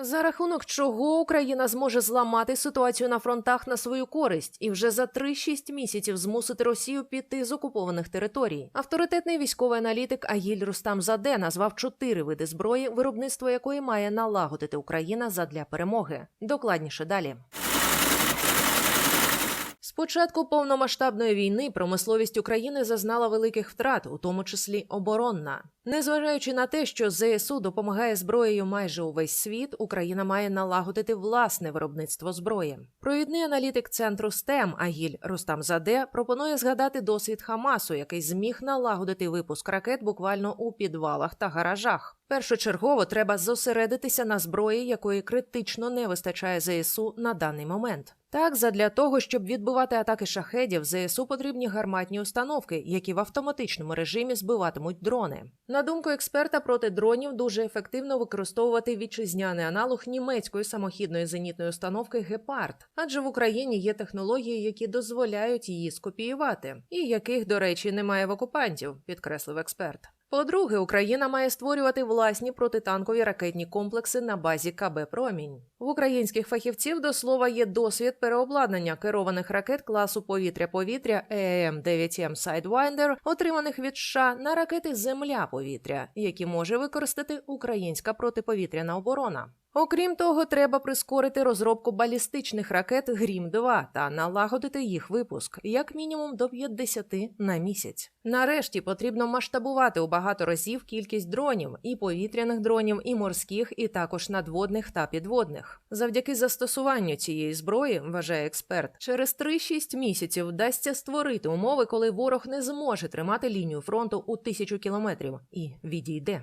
За рахунок чого Україна зможе зламати ситуацію на фронтах на свою користь і вже за 3-6 місяців змусити Росію піти з окупованих територій. Авторитетний військовий аналітик Агіль Рустам Заде назвав чотири види зброї, виробництво якої має налагодити Україна задля перемоги. Докладніше далі. Початку повномасштабної війни промисловість України зазнала великих втрат, у тому числі оборонна. Незважаючи на те, що ЗСУ допомагає зброєю майже увесь світ, Україна має налагодити власне виробництво зброї. Провідний аналітик центру STEM Агіль Рустам Заде пропонує згадати досвід Хамасу, який зміг налагодити випуск ракет буквально у підвалах та гаражах. Першочергово треба зосередитися на зброї, якої критично не вистачає ЗСУ на даний момент. Так, задля того, щоб відбивати атаки шахедів, ЗСУ потрібні гарматні установки, які в автоматичному режимі збиватимуть дрони. На думку експерта, проти дронів дуже ефективно використовувати вітчизняний аналог німецької самохідної зенітної установки Гепард, адже в Україні є технології, які дозволяють її скопіювати, і яких, до речі, немає в окупантів, підкреслив експерт. По-друге, Україна має створювати власні протитанкові ракетні комплекси на базі КБ Промінь. В українських фахівців до слова є досвід переобладнання керованих ракет класу повітря-повітря ем 9 м Sidewinder, отриманих від США на ракети Земля-повітря, які може використати українська протиповітряна оборона. Окрім того, треба прискорити розробку балістичних ракет Грім 2 та налагодити їх випуск як мінімум до 50 на місяць. Нарешті потрібно масштабувати у багато разів кількість дронів і повітряних дронів, і морських, і також надводних та підводних. Завдяки застосуванню цієї зброї, вважає експерт, через 3-6 місяців вдасться створити умови, коли ворог не зможе тримати лінію фронту у тисячу кілометрів і відійде.